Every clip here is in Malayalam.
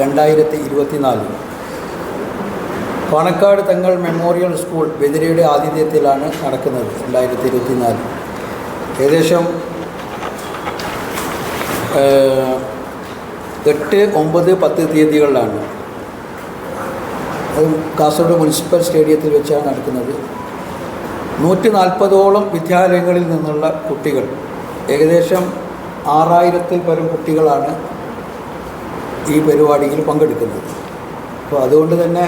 രണ്ടായിരത്തി ഇരുപത്തിനാല് പാണക്കാട് തങ്ങൾ മെമ്മോറിയൽ സ്കൂൾ ബെതിരയുടെ ആതിഥ്യത്തിലാണ് നടക്കുന്നത് രണ്ടായിരത്തി ഇരുപത്തിനാല് ഏകദേശം എട്ട് ഒമ്പത് പത്ത് തീയതികളിലാണ്. അത് കാസർഗോഡ് മുനിസിപ്പൽ സ്റ്റേഡിയത്തിൽ വെച്ചാണ് നടക്കുന്നത്. നൂറ്റി നാൽപ്പതോളം വിദ്യാലയങ്ങളിൽ നിന്നുള്ള കുട്ടികൾ ഏകദേശം ആറായിരത്തിൽ പരം കുട്ടികളാണ് ഈ പരിപാടിയിൽ പങ്കെടുക്കുന്നത്. അപ്പോൾ അതുകൊണ്ട് തന്നെ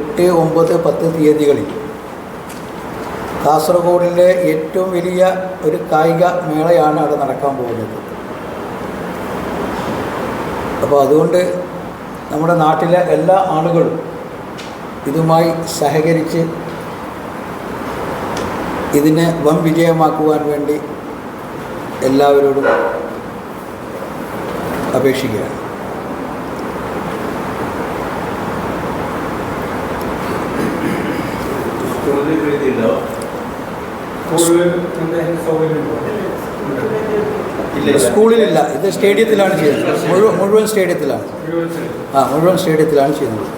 എട്ട് ഒമ്പത് പത്ത് തീയതികളിൽ കാസർഗോഡിലെ ഏറ്റവും വലിയ ഒരു കായിക മേളയാണ് അവിടെ നടക്കാൻ പോകുന്നത്. അപ്പോൾ അതുകൊണ്ട് നമ്മുടെ നാട്ടിലെ എല്ലാ ആളുകളും ഇതുമായി സഹകരിച്ച് ഇതിനെ വൻ വിജയമാക്കുവാൻ വേണ്ടി എല്ലാവരോടും അപേക്ഷിക്കുകയാണ്. സ്കൂളിൽ പ്രീതി. സ്കൂളിലില്ല. ഇത് സ്റ്റേഡിയത്തിലാണ് ചെയ്യുന്നത്. മുഴുവൻ മുഴുവൻ സ്റ്റേഡിയത്തിലാണ് ആ മുഴുവൻ സ്റ്റേഡിയത്തിലാണ് ചെയ്യുന്നത്.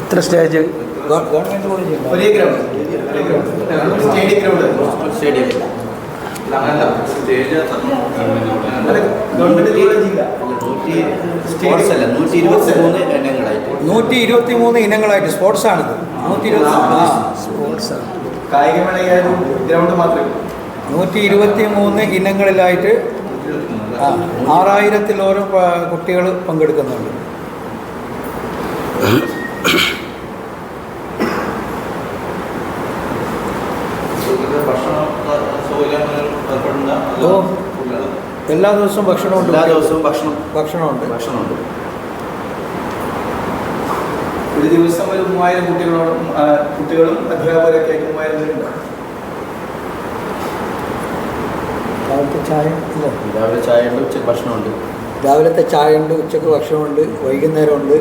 എത്ര സ്റ്റേജ് ഗവൺമെന്റ് കോളേജ് നൂറ്റി ഇരുപത്തി മൂന്ന് ഇനങ്ങളായിട്ട്. സ്പോർട്സ് ഇരുപത്തി മൂന്ന് ഇനങ്ങളായിട്ട് സ്പോർട്സാണിത് നൂറ്റി കായികമേളയായാലും ഗ്രൗണ്ട് മാത്രമേ നൂറ്റി ഇരുപത്തി മൂന്ന് ഇനങ്ങളിലായിട്ട് ആറായിരത്തിലോരം കുട്ടികൾ പങ്കെടുക്കുന്നുണ്ട്. എല്ലാ ദിവസവും ഭക്ഷണമുണ്ട്. എല്ലാ ദിവസവും ഭക്ഷണം. ഭക്ഷണമുണ്ട്. ഭക്ഷണമുണ്ട്. ഒരു ദിവസം ഒരു മൂവായിരം കുട്ടികളോടും കുട്ടികളും അധ്യാപകരൊക്കെ ആയിട്ട് മൂവായിരം പേരുണ്ട്. രാവിലത്തെ ചായ ഇല്ല? രാവിലെ ചായ ഉണ്ട് ഉച്ചയ്ക്ക് ഭക്ഷണമുണ്ട്. രാവിലത്തെ ചായ ഉണ്ട് ഉച്ചയ്ക്ക് ഭക്ഷണമുണ്ട് വൈകുന്നേരമുണ്ട്?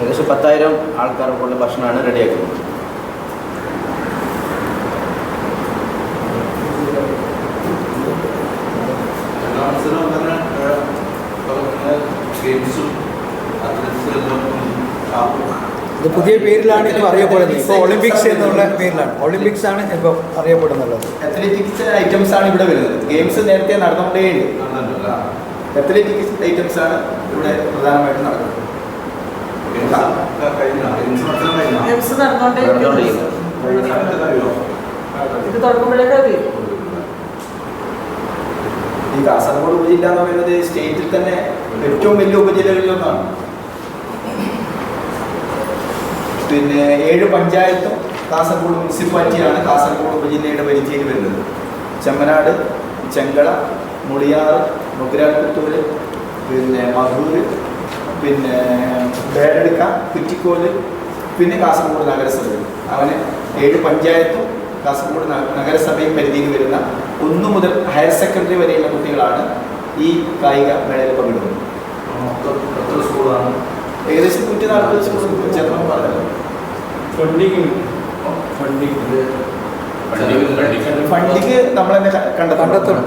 ഏകദേശം പത്തായിരം ആൾക്കാർക്കുള്ള ഭക്ഷണമാണ് റെഡിയാക്കുന്നത് ഗെയിംസും ഇത് പുതിയ പേരിലാണ് ഇപ്പോൾ അറിയപ്പെടുന്നത്. ഇപ്പോൾ ഒളിമ്പിക്സ് എന്നുള്ള പേരിലാണ്. ഒളിമ്പിക്സ് ആണ് ഇപ്പോൾ അറിയപ്പെടുന്നുള്ളത് അത്ലറ്റിക്സ് ഐറ്റംസ് ആണ് ഇവിടെ വരുന്നത്. ഗെയിംസ് നേരത്തെ നടന്നുകൊണ്ടേയുണ്ട്. അത്ലറ്റിക്സ് ഐറ്റംസ് ആണ് ഇവിടെ പ്രധാനമായിട്ട് നടക്കുന്നത്. ഗെയിംസ് നടന്നുകൊണ്ടേയിരിക്കുന്നു ഇത് തുടങ്ങുമ്പോഴേക്കും അറിയും ഈ കാസർഗോഡ് ഉപജില്ല എന്ന് പറയുന്നത് സ്റ്റേറ്റിൽ തന്നെ ഏറ്റവും വലിയ ഉപജില്ലകളിലൊന്നാണ് പിന്നെ ഏഴ് പഞ്ചായത്തും കാസർഗോഡ് മുനിസിപ്പാലിറ്റിയാണ് കാസർഗോഡ് ഉപജില്ലയുടെ പരിധിയിൽ വരുന്നത്. ചെമ്മനാട് ചെങ്കള മുളിയാറ് മുഗ്രാൽപുത്തൂര് പിന്നെ മധൂര് പിന്നെ വേടെടുക്ക കുറ്റിക്കോൽ പിന്നെ കാസർഗോഡ് നഗരസഭ. അങ്ങനെ ഏഴ് പഞ്ചായത്തും കാസർഗോഡ് നഗ- നഗരസഭയും പരിധിയിൽ വരുന്ന ഒന്നു മുതൽ ഹയർ സെക്കൻഡറി വരെയുള്ള കുട്ടികളാണ് ഈ കായിക മേളയിൽ പങ്കെടുക്കുന്നത്. ഏകദേശം നൂറ്റി നാൽപ്പത് സ്കൂളുകൾ. ചേർന്ന് പറഞ്ഞത് ഫണ്ടിങ് ഫണ്ടിങ് ഫണ്ടിങ് നമ്മൾ തന്നെ കണ്ടെത്തണം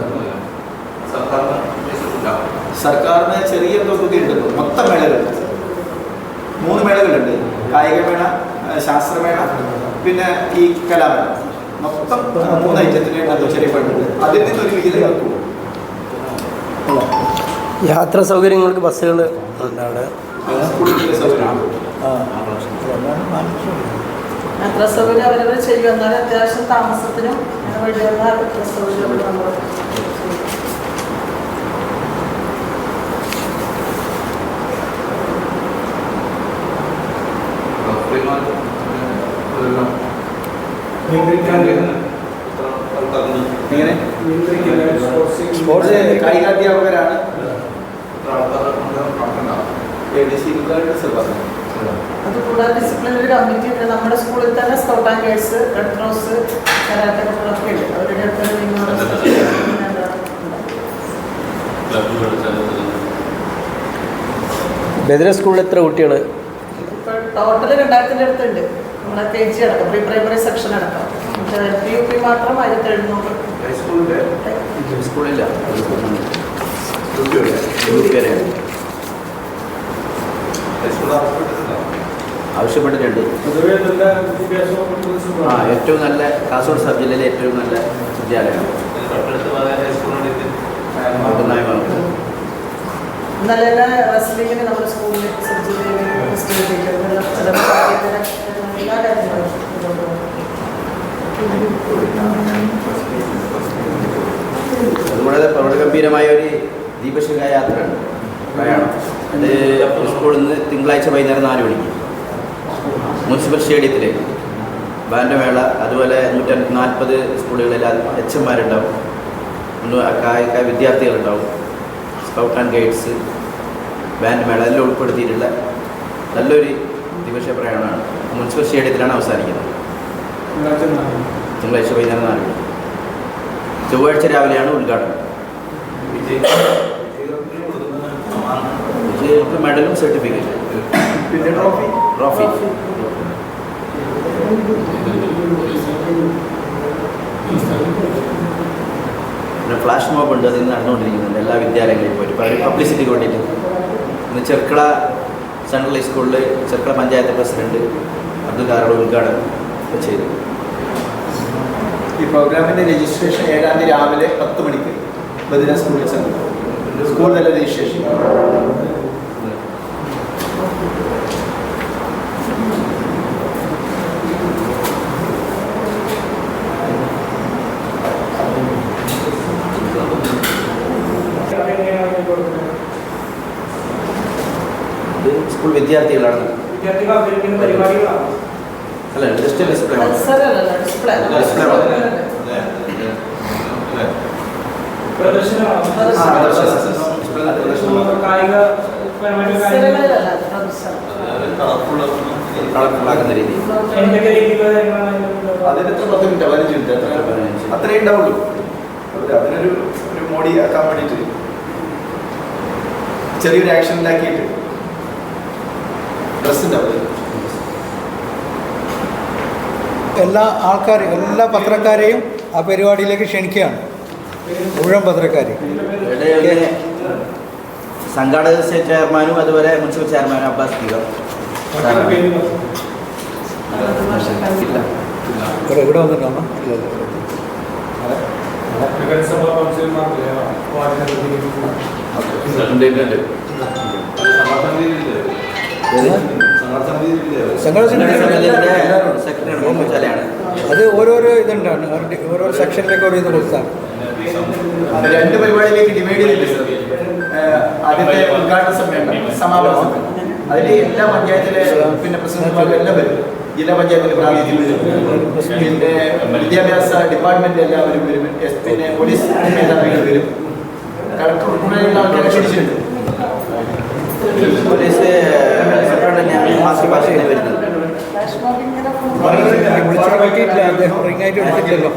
സർക്കാരിന് ചെറിയ തുക ഉണ്ട് മൊത്തം മേളകൾ. മൂന്ന് മേളകളുണ്ട്. കായികമേള ശാസ്ത്രമേള പിന്നെ ഈ കലാമേള. മൊത്തം മൂന്ന് ഐറ്റത്തിന് ചെറിയ ഫണ്ട് അതിൽ നിന്ന് ഒരു വിഹിതം വെക്കും. യാത്രാ സൗകര്യങ്ങൾക്ക് ബസ്സുകൾ ഉണ്ട് സ്കൂളിലെ സൗകര്യം അവരവർ ചെയ്യും എന്നാലും അത്യാവശ്യം താമസത്തിനും വഴിയുള്ള അത്ര സൗകര്യം നമ്മൾ ചെയ്യും. ഡോക്ടർമാർ, ഇവരെല്ലാം നിയന്ത്രിക്കാൻ എങ്ങനെ സ്പോർട്സ് സ്പോർട്സ് കായികാധ്യാപകരാണ് എത്ര ആൾക്കാരെ കൊണ്ട് നടക്കണ്ടാവും. പറഞ്ഞു അതുകൂടാതെ ഡിസിപ്ലിനറി കമ്മിറ്റി ഉണ്ട്. നമ്മുടെ സ്കൂളിൽ തന്നെ scout and guides red cross karate കുട്ടികളൊക്കെ ഉണ്ട്. അവരുടെ അടുത്ത് ബദിര സ്കൂളിൽ എത്ര കുട്ടികൾ ടോട്ടൽ ടോട്ടൽ രണ്ടായിരത്തിന്റെ അടുത്തുണ്ട്. നമ്മുടെ കെ ജി അടക്കം പ്രീ പ്രൈമറി സെക്ഷൻ അടക്കം എൽ പി യു പി മാത്രം ആയിരത്തി എഴുന്നൂറ്. സ്കൂളില്ല യു പി വരെയാണ് ആവശ്യപ്പെട്ടിട്ടുണ്ട്. ആ ഏറ്റവും നല്ല കാസർഗോഡ് സബ് ജില്ലയിലെ ഏറ്റവും നല്ല വിദ്യാലയമാണ് അതുകൂടാതെ പ്രൗഢഗംഭീരമായ ഒരു ദീപശിഖ യാത്രയാണ്. പ്രയാണം. അത് സ്കൂളിൽ നിന്ന് തിങ്കളാഴ്ച വൈകുന്നേരം നാല് മണിക്ക്. മുനിസിപ്പൽ സ്റ്റേഡിയത്തിലേക്ക് ബാൻഡമേള അതുപോലെ നൂറ്റി നാൽപ്പത് സ്കൂളുകളിൽ എച്ച് എംമാരുണ്ടാവും കായിക വിദ്യാർത്ഥികളുണ്ടാവും. സ്കൗട്ട് ആൻഡ് ഗൈഡ്സ് ബാൻഡ് മേള എല്ലാം ഉൾപ്പെടുത്തിയിട്ടുള്ള നല്ലൊരു ദിവസ പ്രയാണമാണ് മുനിസിപ്പൽ സ്റ്റേഡിയത്തിലാണ് അവസാനിക്കുന്നത്. തിങ്കളാഴ്ച വൈകുന്നേരം നാല് മണി. ചൊവ്വാഴ്ച രാവിലെയാണ് ഉദ്ഘാടനം. വിജയികൾക്ക് മെഡലും സർട്ടിഫിക്കറ്റ്. പിന്നെ ട്രോഫി? ട്രോഫി. പിന്നെ ഫ്ലാഷ് മോബ് ഉണ്ട് അതിൽ നടന്നുകൊണ്ടിരിക്കുന്നുണ്ട്. എല്ലാ വിദ്യാലയങ്ങളിലും പോയിട്ട്. ഇപ്പോൾ പബ്ലിസിറ്റിക്ക് വേണ്ടിയിട്ട്. ഇന്ന് ചെർക്കള സെൻട്രൽ ഹൈസ്കൂളിൽ ചെർക്കള പഞ്ചായത്ത് പ്രസിഡന്റ് അബ്ദുൽ കാറോട് ഉദ്ഘാടനം ചെയ്തു. ഈ പ്രോഗ്രാമിന്റെ രജിസ്ട്രേഷൻ ഏഴാം തീയതി രാവിലെ പത്ത് മണിക്ക് ബദിന സ്കൂളിൽ ചെന്നു. തല രജിസ്ട്രേഷൻ. സ്കൂൾ വിദ്യാർത്ഥികളാണ് വിദ്യാർത്ഥികൾ അവതരിപ്പിക്കുന്ന പരിപാടികളാണ് അല്ല ജസ്റ്റ് ഡിസ്പ്ലേ മത്സരമല്ല ഡിസ്പ്ലേ Display പ്രദർശനമാണ് കായിക കളർഫുള്ളാക്കുന്ന രീതി. അതിനെത്ര പത്ത് മിനിറ്റ് പതിനഞ്ച് മിനിറ്റ് അത്ര പതിനഞ്ച്. അത്രേ ഉണ്ടാവുള്ളൂ. അതിനൊരു ഒരു മോഡി ആക്കാൻ വേണ്ടിയിട്ട് ചെറിയൊരു ആക്ഷൻ ഉണ്ടാക്കിയിട്ട് എല്ലാ ആൾക്കാരും എല്ലാ പത്രക്കാരെയും ആ പരിപാടിയിലേക്ക് ക്ഷണിക്കുകയാണ്. മുഴുവൻ സംഘാടക സംഘാടക ചെയർമാനും അതുപോലെ മുൻസിപ്പൽ ചെയർമാനും അബ്ബാസ് സ്പീക്കർ ഇവിടെ ഇവിടെ വന്നിട്ടാണോ ഇല്ല അത് ഓരോരോ ഇതുണ്ടാണ് ഓരോ സെക്ഷനിലേക്ക് ഓരോ ഇത് കൊടുത്താണ് രണ്ട് പരിപാടിയിലേക്ക് ഡിവൈഡ് ചെയ്തിട്ടില്ല ആദ്യത്തെ ഉദ്ഘാടന സമ്മേളനം സമാപന അതിൽ എല്ലാ പഞ്ചായത്തിലെ പിന്നെ പ്രസിഡന്റുമാരും എല്ലാം വരും. ജില്ലാ പഞ്ചായത്തിന്റെ പ്രാതിനിധ്യം വരും. പിന്നെ വിദ്യാഭ്യാസ ഡിപ്പാർട്ട്മെന്റ് എല്ലാവരും വരും. എസ് പിന്നെ പോലീസ് മേധാവികൾ വരും. കളക്ടർ ഉൾപ്പെടെയുള്ള ആൾക്കാരെ ക്ഷണിച്ചിട്ടുണ്ട്. പോലീസ് മാതൃഭാഷയിൽ വരുന്നത്. വിളിച്ചു നോക്കിയിട്ടില്ല അദ്ദേഹം എടുത്തിട്ടില്ലല്ലോ